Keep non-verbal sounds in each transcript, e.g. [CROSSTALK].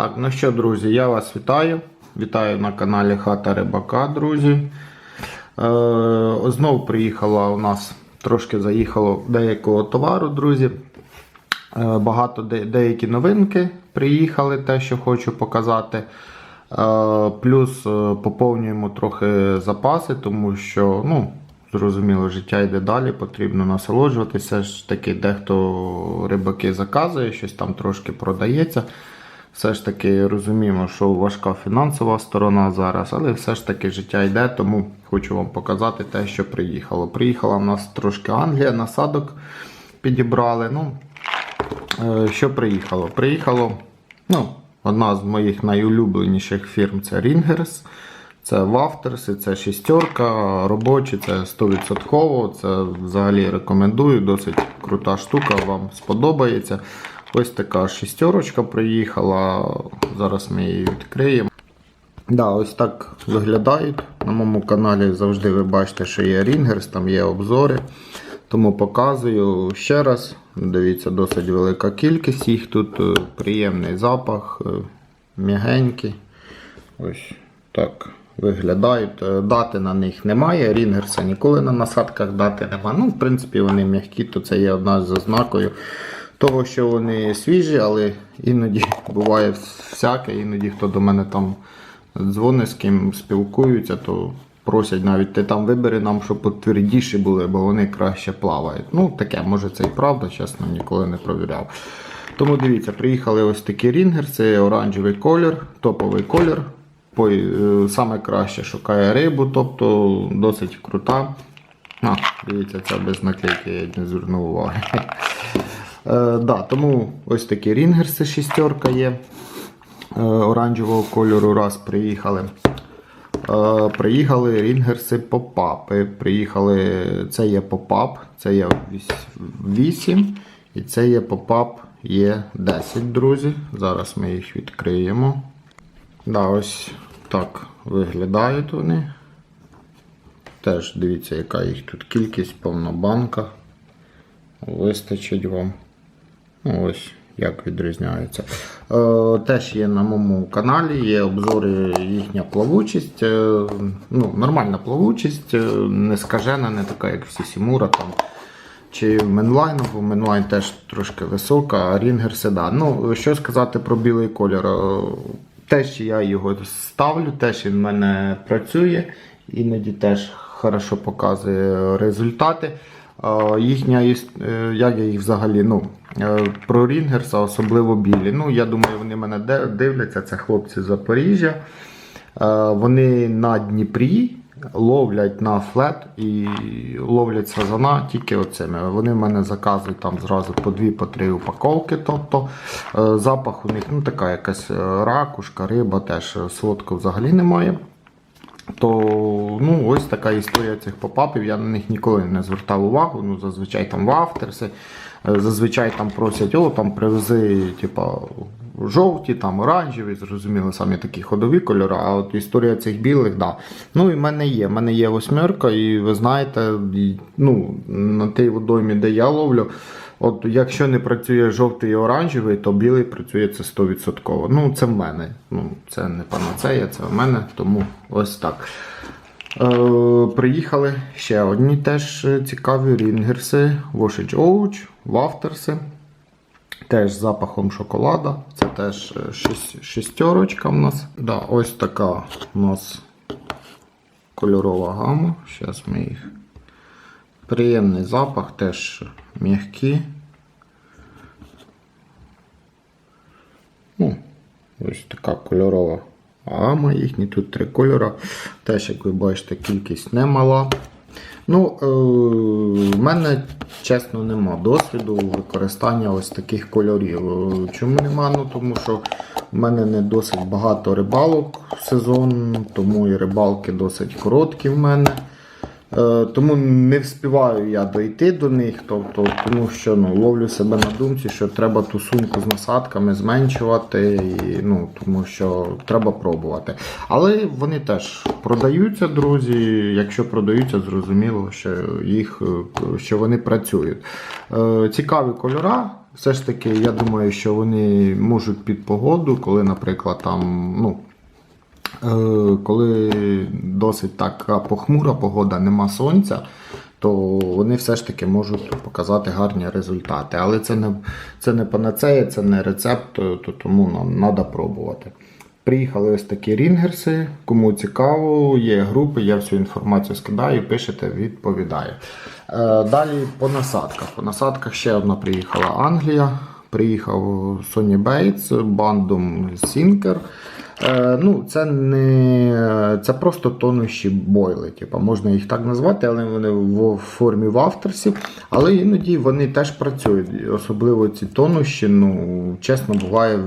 Так, ну що, друзі, я вас вітаю. Вітаю на каналі Хата Рибака, друзі. Е, знов приїхала у нас, трошки заїхало деякого товару, друзі. Е, багато де, деякі новинки приїхали, те, що хочу показати. Е, плюс е, поповнюємо трохи запаси, тому що, ну, зрозуміло, життя йде далі, потрібно насолоджуватися. Ж таки, дехто рибаки заказує, щось там трошки продається. Все ж таки розуміємо, що важка фінансова сторона зараз, але все ж таки життя йде, тому хочу вам показати те, що приїхало. Приїхала в нас трошки Англія, насадок підібрали. Ну, е, що приїхало? Приїхало, ну, одна з моїх найулюбленіших фірм це Ringers. Це Вафтерси, це шістерка, робочі, це 100%. Це взагалі рекомендую, досить крута штука, вам сподобається. Ось така шістерочка приїхала. Зараз ми її відкриємо. Да, ось так виглядають. На моєму каналі завжди ви бачите, що є Ringers, там є обзори. Тому показую ще раз. Дивіться, досить велика кількість їх тут. Приємний запах, е, м'ягенький. Ось так виглядають. Е, Дати на них немає. Рінгерса ніколи на насадках дати немає. Ну, в принципі, вони м'які, то це є одна з ознакою того, що вони свіжі, але іноді [LAUGHS] буває всяке, іноді хто до мене там дзвонить, з ким спілкуються, то просять навіть ти там вибери нам, щоб потвердіші були, бо вони краще плавають. Ну, таке, може це і правда, чесно, ніколи не провіряв. Тому дивіться, приїхали ось такі рінгер, це оранжевий колір, топовий колір. Е, саме краще шукає рибу, тобто досить крута. А, дивіться, це без наклейки, я не звернув уваги. [LAUGHS] Е, да, тому ось такі рінгерси шістерка є е, оранжевого кольору. Раз приїхали. Е, приїхали рінгерси попапи. Приїхали, це є попап, це є 8 і це є попап є 10, друзі. Зараз ми їх відкриємо. Да, ось так виглядають вони. Теж дивіться, яка їх тут кількість, повна банка. Вистачить вам. Ну, ось як відрізняється. Е, теж є на моєму каналі, є обзори їхня плавучість. Е, ну, нормальна плавучість, е, не скажена, не така, як всі Сімура там. Чи Менлайн, бо Менлайн теж трошки висока, а Рінгер да. Ну, що сказати про білий колір? Теж я його ставлю, теж він в мене працює, іноді теж хорошо показує результати. Їхня, е, як я їх взагалі, ну, е, про Рінгерса, особливо білі. Ну, я думаю, вони мене дивляться, це хлопці з Запоріжжя. Е, Вони на Дніпрі ловлять на флет і ловлять сазана тільки оцими. Вони в мене заказують там зразу по дві, по три упаковки. Тобто запах у них ну, така якась ракушка, риба теж солодко взагалі немає. То ну, ось така історія цих попапів. Я на них ніколи не звертав увагу. Ну, зазвичай там вафтерси, е, зазвичай там просять, о, там привези, типа, жовті, там оранжеві, зрозуміло, самі такі ходові кольори. А от історія цих білих, да. Ну і в мене є. В мене є восьмерка, і ви знаєте, ну, на тій водоймі, де я ловлю. От якщо не працює жовтий і оранжевий, то білий працює це 100%. Ну, це в мене. Ну, це не панацея, це в мене, тому ось так. Е, приїхали ще одні теж цікаві рінгерси, Washage Ouch, Вафтерси. Теж з запахом шоколада. Це теж е, шістерочка в нас. Да, ось така у нас кольорова гама. Зараз ми їх. Приємний запах, теж м'які. Ну, ось така кольорова гама їхні. Тут три кольори. Теж, як ви бачите, кількість немала. Ну, е, в мене, чесно, нема досвіду використання ось таких кольорів. Е, Чому нема? Ну, тому що в мене не досить багато рибалок в сезон, тому і рибалки досить короткі в мене. Е, Тому не вспіваю я дойти до них, тобто, тому що ну, ловлю себе на думці, що треба ту сумку з насадками зменшувати, і, ну, тому що треба пробувати. Але вони теж продаються, друзі. Якщо продаються, зрозуміло, що їх е, що вони працюють. Е, Цікаві кольора. Все ж таки, я думаю, що вони можуть під погоду, коли, наприклад, там, ну, коли досить така похмура погода, нема сонця, то вони все ж таки можуть показати гарні результати. Але це не, це не панацея, це не рецепт, то, то тому нам треба пробувати. Приїхали ось такі рінгерси. Кому цікаво, є групи, я всю інформацію скидаю, пишете, відповідаю. Е, далі по насадках. По насадках ще одна приїхала Англія. Приїхав Sony Bates, бандом Sinker. Е, ну, це не це просто тонущі бойли. Типу, можна їх так назвати, але вони в формі вафтерсів. Але іноді вони теж працюють. Особливо ці тонущі, ну, чесно, буває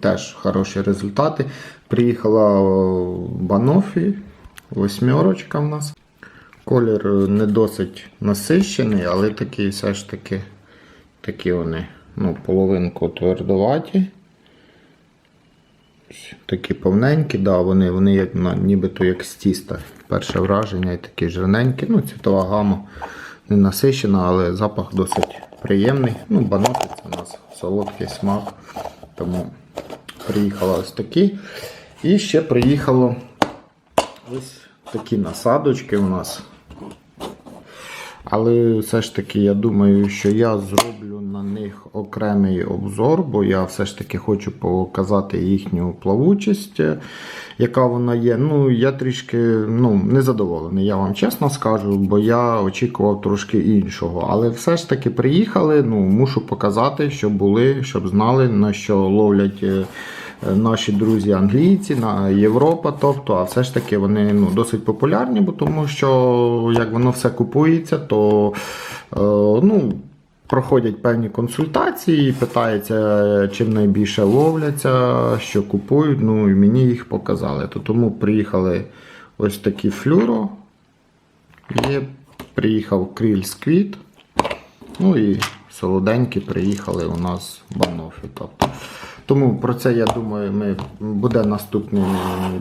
теж хороші результати. Приїхала Банофі, восьмерочка в нас. Колір не досить насищений, але такий все ж таки такі вони ну, половинку твердоваті. Такі повненькі, да, вони, вони як, на, нібито як з тіста. Перше враження і такі жирненькі. Ну, цвітова гама не насищена, але запах досить приємний. Ну, баноти це у нас солодкий смак. Тому приїхали ось такі. І ще приїхало ось такі насадочки у нас. Але все ж таки, я думаю, що я зроблю на них окремий обзор, бо я все ж таки хочу показати їхню плавучість, е, яка вона є. Ну, я трішки ну, незадоволений, я вам чесно скажу, бо я очікував трошки іншого. Але все ж таки приїхали, ну, мушу показати, щоб були, щоб знали, на що ловлять. Наші друзі англійці, на Європа, тобто, а все ж таки вони ну, досить популярні, бо тому що як воно все купується, то е, ну, проходять певні консультації, питаються, чим найбільше ловляться, що купують. Ну і мені їх показали. То тому приїхали ось такі флюро. Є, приїхав кріль сквіт. Ну і солоденькі приїхали у нас банофі. Тобто. Тому про це, я думаю, ми, буде наступний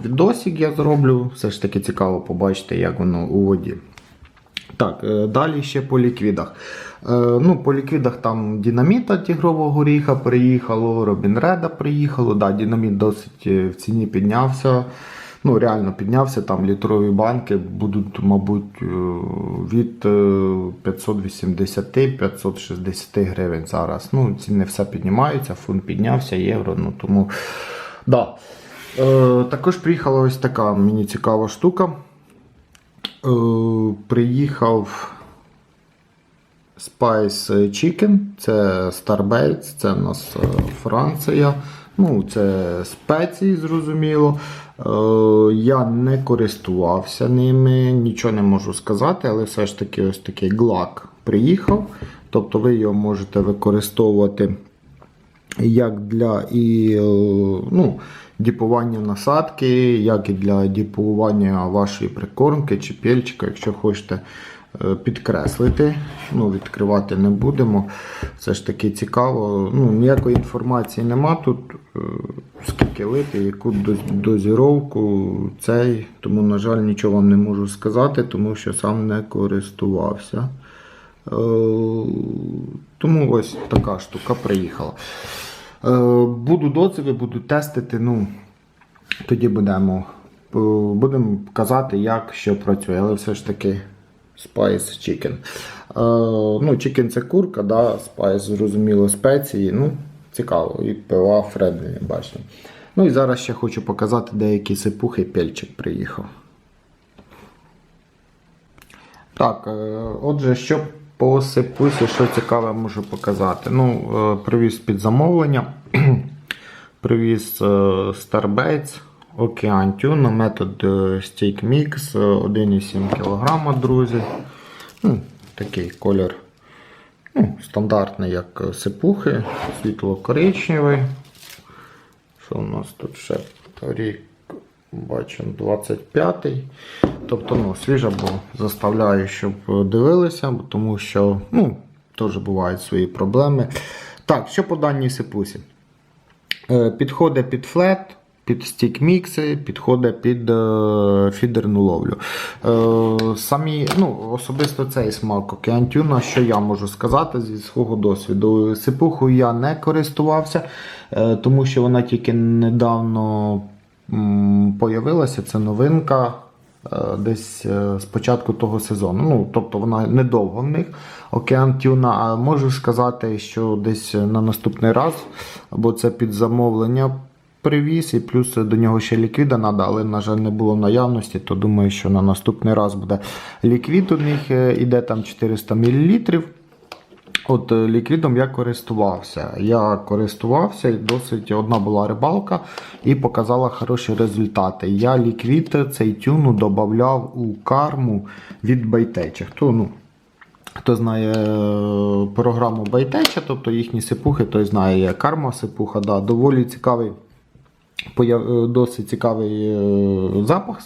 відосик, я зроблю. Все ж таки цікаво побачити, як воно у воді. Так, е, далі ще по ліквідах. Е, Ну, По ліквідах там Дінаміта Тігрового горіха приїхало, Робін Реда приїхало. Да, Дінаміт досить е, в ціні піднявся. Ну, реально піднявся. Там літрові банки будуть, мабуть, е, від 580-560 гривень зараз. Ну, ціни все піднімаються, фунт піднявся, євро. Ну, тому, да. Е, також приїхала ось така мені цікава штука. Е, приїхав Spice Chicken, це Starbaits, це у нас е, Франція. Ну, це спеції, зрозуміло. Е, я не користувався ними, нічого не можу сказати, але все ж таки ось такий глак приїхав. Тобто ви його можете використовувати як для і, е, ну, діпування насадки, як і для діпування вашої прикормки чи пельчика, якщо хочете е, підкреслити. Ну, Відкривати не будемо. Все ж таки цікаво. Ну, Ніякої інформації нема тут, е, скільки лити, яку дозіровку цей. Тому, на жаль, нічого вам не можу сказати, тому що сам не користувався. Тому ось така штука приїхала. Е, Буду дозиви, буду тестити. Ну, тоді будемо, е, будемо казати, як що працює. Але все ж таки Spice Chicken. Е, ну, Chicken це курка, да, Spice, зрозуміло, спеції. Ну, цікаво. І пива Фредді, бачимо. Ну і зараз ще хочу показати деякі сипухи. Пельчик приїхав. Так, отже, що по сипусі, що цікаве можу показати. Ну, е, привіз під замовлення. [CLEARS THROAT] Привіз е, Starbaits, Ocean Tuna, метод е, Steak Mix, е, 1,7 кг, друзі. Ну, такий колір ну, стандартний, як сипухи, світло-коричневий. Що у нас тут ще рік? Бачимо 25-й. Тобто, ну, свіжа, бо заставляю, щоб дивилися, тому що ну, теж бувають свої проблеми. Так, що по даній сипусі? Е, Підходить під флет, під стік-мікси, підходить під е, фідерну ловлю. Е, самі, ну, особисто цей смак океантюна, що я можу сказати зі свого досвіду. Сипухою я не користувався, е, тому що вона тільки недавно появилася. Це новинка. е, Десь е, з початку того сезону. Ну, тобто вона недовго в них океан тюна. А можу сказати, що десь на наступний раз, або це під замовлення привіз, і плюс до нього ще ліквіда треба, але, на жаль, не було в наявності, то думаю, що на наступний раз буде ліквід. У них е, іде там 400 мл. От е, ліквідом я користувався. Я користувався досить одна була рибалка і показала хороші результати. Я ліквід цей тюну додавав у карму від байтеча. Хто, ну, Хто знає е, програму Байтеча, тобто їхні сипухи, той знає карма сипуха. Да, доволі цікавий, е, досить цікавий запах.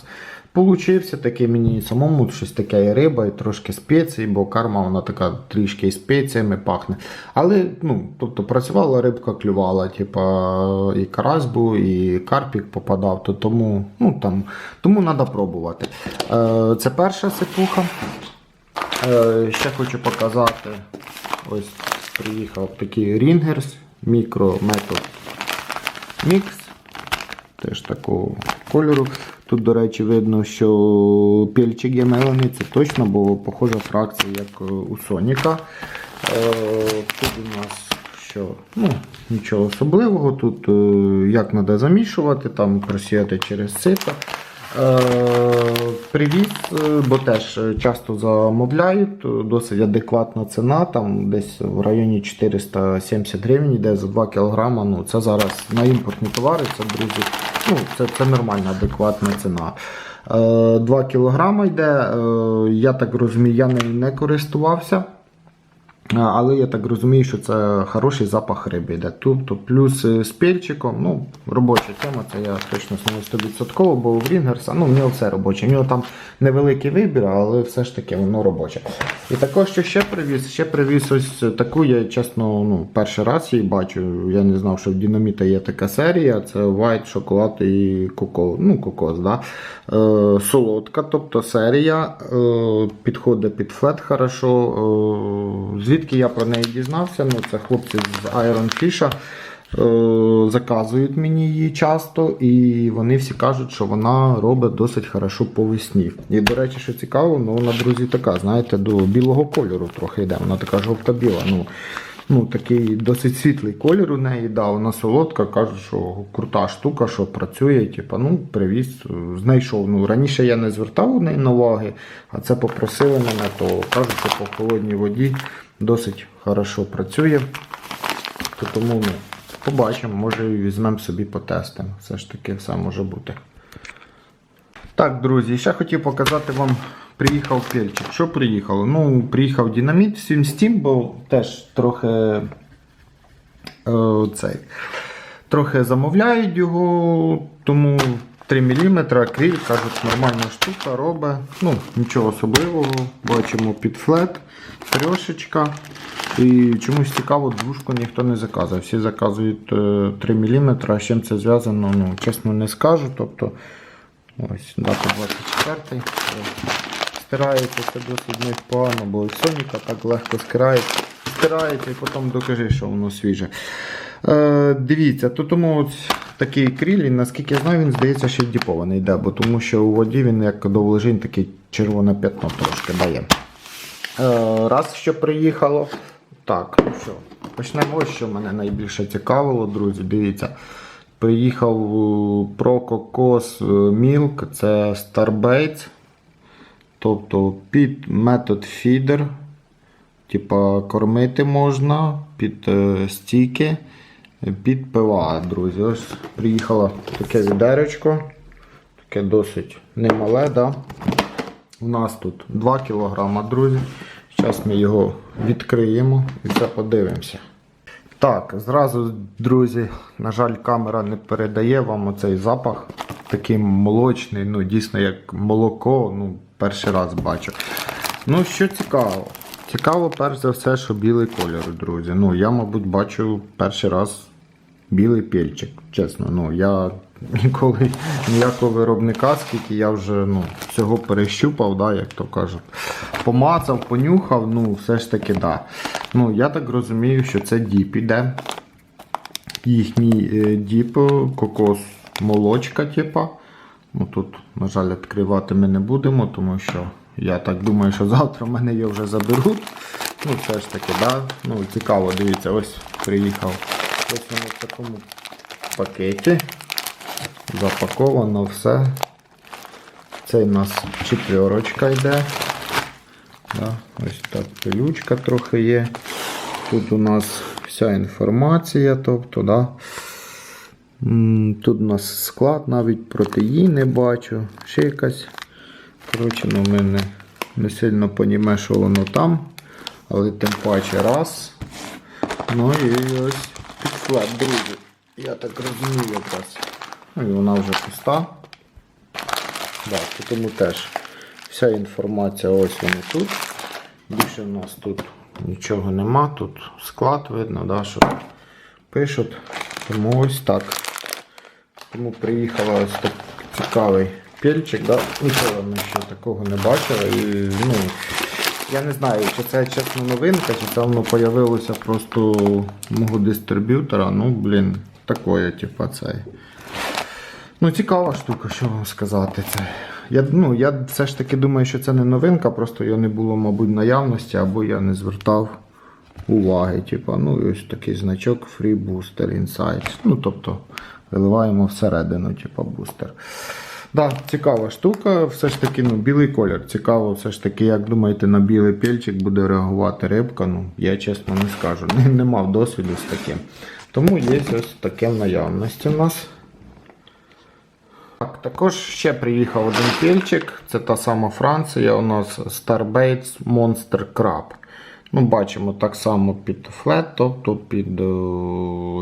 Получився такий мені самому щось таке і риба, і трошки спеції, бо карма вона така трішки і спеціями пахне. Але ну, тобто працювала рибка, клювала, типа і карась був, і карпік попадав, то тому ну, там, тому треба пробувати. Е, це перша сипуха. Е, Ще хочу показати. Ось приїхав такий Ringers Micro Method Mix. Теж такого кольору. Тут, до речі, видно, що пільчик є мелений, це точно, бо похожа фракція, як е, у Соніка. Е, Тут у нас що? Ну, нічого особливого. Тут е, як треба замішувати, там просіяти через сито. Привіз, бо теж часто замовляють, досить адекватна ціна, там десь в районі 470 гривень йде за 2 кг. Ну, це зараз на імпортні товари, це друзі. Ну, це, це нормальна, адекватна ціна. Е, 2 кг йде, е, я так розумію, я нею не користувався. Але я так розумію, що це хороший запах риби йде. Тобто плюс е, з пельчиком, ну, робоча тема, це я точно знаю 100%, бо в Рінгерса, ну, в нього все робоче. В нього там невеликий вибір, але все ж таки воно робоче. І також, що ще привіз, ще привіз ось таку, я чесно, ну, перший раз її бачу. Я не знав, що в Дінаміта є така серія. Це White, шоколад і коко, ну, кокос. Да? Е, солодка, тобто серія, е, підходить під флет хорошо. Е, звідки я про неї дізнався? Ну, це хлопці з Iron Fish. Е, заказують мені її часто, і вони всі кажуть, що вона робить досить хорошо по весні. І, до речі, що цікаво, ну вона, друзі, така, знаєте, до білого кольору трохи йде. Вона така жовта-біла. Ну, ну, такий досить світлий колір у неї, да, вона солодка, кажуть, що крута штука, що працює. Типу, ну, привіз, знайшов. Ну, раніше я не звертав у неї на уваги, а це попросили мене, то кажуть, що по холодній воді досить хорошо працює. То тому ну, побачимо, може і візьмемо собі потестимо. Все ж таки все може бути. Так, друзі, ще хотів показати вам. Приїхав пельчик. Що приїхало? Ну, приїхав динаміт всім Steam, бо теж трохи е, цей, трохи замовляють його, тому 3 мм акриль, кажуть, нормальна штука робить. Ну, нічого особливого. Бачимо під флет, трьошечка. І чомусь цікаво, двушку ніхто не заказує. Всі заказують е, 3 мм, а з чим це зв'язано, ну, чесно не скажу. Тобто, ось, дата 24 Стирається це досить непогано, бо Соніка так легко стирається. Стирається і потім докажи, що воно свіже. Е, дивіться, тут тому от такий кріль, наскільки я знаю, він здається ще діпований йде, бо тому що у воді він як довлежить таке червоне п'ятно трошки дає. Е, раз що приїхало. Так, ну що, почнемо, що мене найбільше цікавило, друзі. Дивіться. Приїхав про е, Milk, це Starbaits. Тобто під метод фідер. Типа кормити можна під е, стійки, під ПВА, друзі. Ось приїхало таке відеречко. Таке досить немале, да? У нас тут 2 кг, друзі. Зараз ми його відкриємо і все подивимося. Так, зразу, друзі, на жаль, камера не передає вам оцей запах. Такий молочний, ну дійсно як молоко, ну, перший раз бачу. Ну, що цікаво. Цікаво, перш за все, що білий кольор, друзі. Ну, я, мабуть, бачу перший раз білий пельчик. Чесно, ну я ніколи ніякого виробника, скільки я вже ну, всього перещупав, да, як то кажуть. Помацав, понюхав, ну все ж таки, да. Ну, я так розумію, що це діп іде. Їхній е, діп, кокос молочка, типа. Ну, тут, на жаль, відкривати ми не будемо, тому що я так думаю, що завтра в мене його вже заберуть. Ну, все ж таки, да. Ну, цікаво, дивіться, ось приїхав. Ось в такому пакеті. Запаковано все. Це у нас четверочка йде. Да, ось так пилючка трохи є. Тут у нас вся інформація, тобто, да. Тут у нас склад, навіть протеїни бачу. Ще якась. Коротше, ну ми не, не сильно понімемо, що воно там. Але тим паче раз. Ну і ось підклад, друзі. Я так розумію якраз. Ну і вона вже пуста. Да, тому теж вся інформація ось вона тут. Більше в нас тут нічого нема. Тут склад видно, да, що пишуть. Тому ось так. Тому приїхала ось так цікавий пельчик. Да? Ніколи ми ще такого не бачили. І, ну, я не знаю, чи це чесно новинка, чи це воно появилося просто мого дистриб'ютора. Ну, блін, такое, типа, цей. Ну, цікава штука, що вам сказати. Це. Я, ну, я все ж таки думаю, що це не новинка, просто його не було, мабуть, наявності, або я не звертав уваги. Типа, ну, ось такий значок Free Booster Insights. Ну, тобто, виливаємо всередину, типа, бустер. Да, цікава штука, все ж таки, ну, білий колір. Цікаво, все ж таки, як думаєте, на білий пільчик буде реагувати рибка. Ну, я чесно не скажу. Не, [LAUGHS] не мав досвіду з таким. Тому є ось таке в наявності у нас. Так, також ще приїхав один пільчик. Це та сама Франція. У нас Starbaits Monster Crab. Ну, бачимо так само під флет, тобто під е,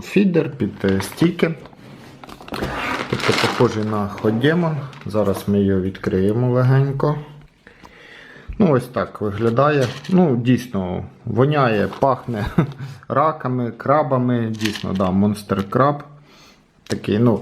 фідер, під е, стіки. Тобто похожий на Ходемон. Зараз ми його відкриємо легенько. Ну, ось так виглядає. Ну, дійсно, воняє, пахне [LAUGHS] раками, крабами. Дійсно, да, монстр краб. Такий, ну,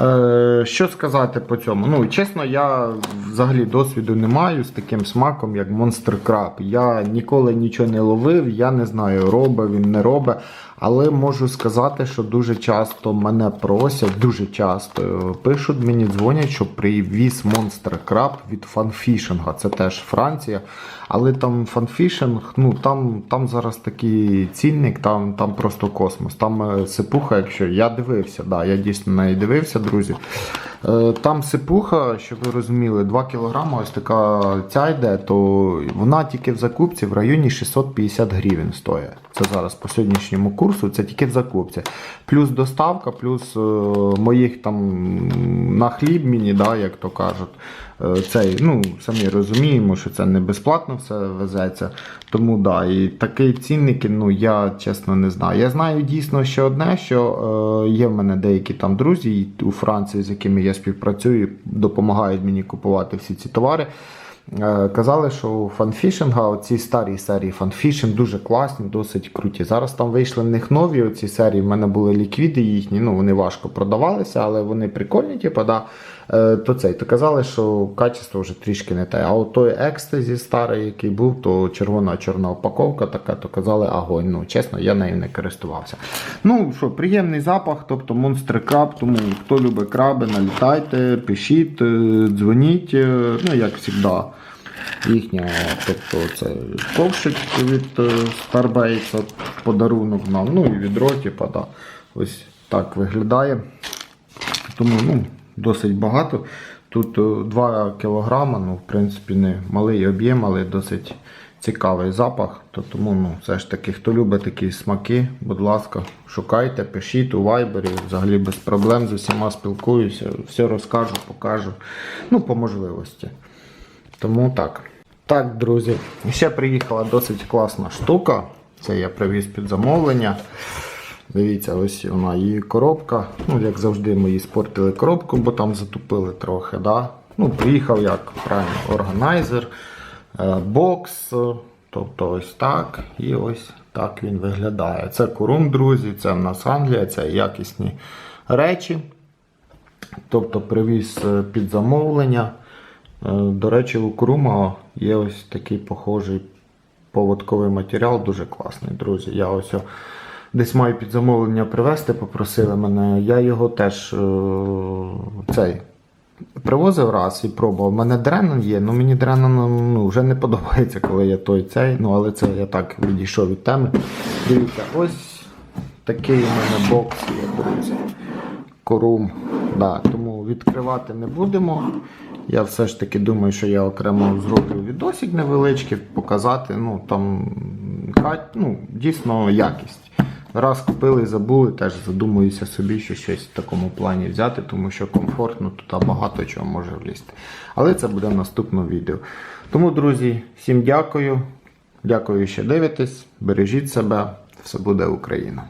е, що сказати по цьому? Ну, чесно, я взагалі досвіду не маю з таким смаком, як Monster Crab. Я ніколи нічого не ловив, я не знаю, робить він не робить. Але можу сказати, що дуже часто мене просять, дуже часто е, пишуть мені, дзвонять, що привіз Monster Crab від фанфішинга. Це теж Франція. Але там фанфішинг, ну там, там зараз такий цінник, там, там просто космос. Там е, сипуха, якщо я дивився, да, я дійсно на неї дивився, друзі. Е, Там сипуха, щоб ви розуміли, 2 кг, ось така ця йде, то вона тільки в закупці в районі 650 гривень стоїть. Це зараз по сьогоднішньому курсу, це тільки в закупці. Плюс доставка, плюс е, моїх там на хліб мені, да, як то кажуть. Е, Цей, ну, самі розуміємо, що це не безплатно все везеться. Тому да, і такий цінники, ну я чесно не знаю. Я знаю дійсно ще одне, що е, є в мене деякі там друзі у Франції, з якими я співпрацюю, допомагають мені купувати всі ці товари. Е, Казали, що у фанфішинга оці старі серії фанфішинг дуже класні, досить круті. Зараз там вийшли в них нові оці серії. В мене були ліквіди їхні, ну вони важко продавалися, але вони прикольні, типу, да. Е, То цей, то казали, що качество вже трішки не те. А от той екстазі старий, який був, то червона чорна упаковка така, то казали агонь. Ну, чесно, я нею не користувався. Ну що, приємний запах, тобто монстр краб, тому хто любить краби, налітайте, пишіть, е, дзвоніть, е, ну як завжди. Їхня, тобто це ковшик від е, подарунок нам, ну і відро, типа, да. ось так виглядає. Тому ну, досить багато. Тут е, 2 кг, ну, в принципі, не малий об'єм, але досить цікавий запах. То тому ну, все ж таки, хто любить такі смаки, будь ласка, шукайте, пишіть у вайбері, взагалі без проблем з усіма спілкуюся, все розкажу, покажу. Ну, по можливості. Тому так. Так, друзі, ще приїхала досить класна штука. Це я привіз під замовлення. Дивіться, ось вона її коробка. Ну, як завжди, ми її спортили коробку, бо там затупили трохи. Да? Ну, Приїхав як правильно органайзер, е, бокс. Тобто ось так. І ось так він виглядає. Це курум, друзі, це в нас Англія, це якісні речі. Тобто привіз е, під замовлення. Е, До речі, у Курума є ось такий похожий поводковий матеріал, дуже класний, друзі. Я ось десь маю під замовлення привезти, попросили мене. Я його теж е, цей. Привозив раз і пробував. У мене Дренон є, ну мені Дренон ну, вже не подобається, коли я той цей. Ну, але це я так відійшов від теми. Дивіться, ось такий у мене бокс є, друзі. Корум. Да, тому відкривати не будемо. Я все ж таки думаю, що я окремо зроблю відосик невеличкий, показати. Ну там ну, дійсно якість. Раз купили, забули, теж задумуюся собі, що щось в такому плані взяти, тому що комфортно, тут багато чого може влізти. Але це буде в наступному відео. Тому, друзі, всім дякую. Дякую, що дивитесь. Бережіть себе. Все буде Україна.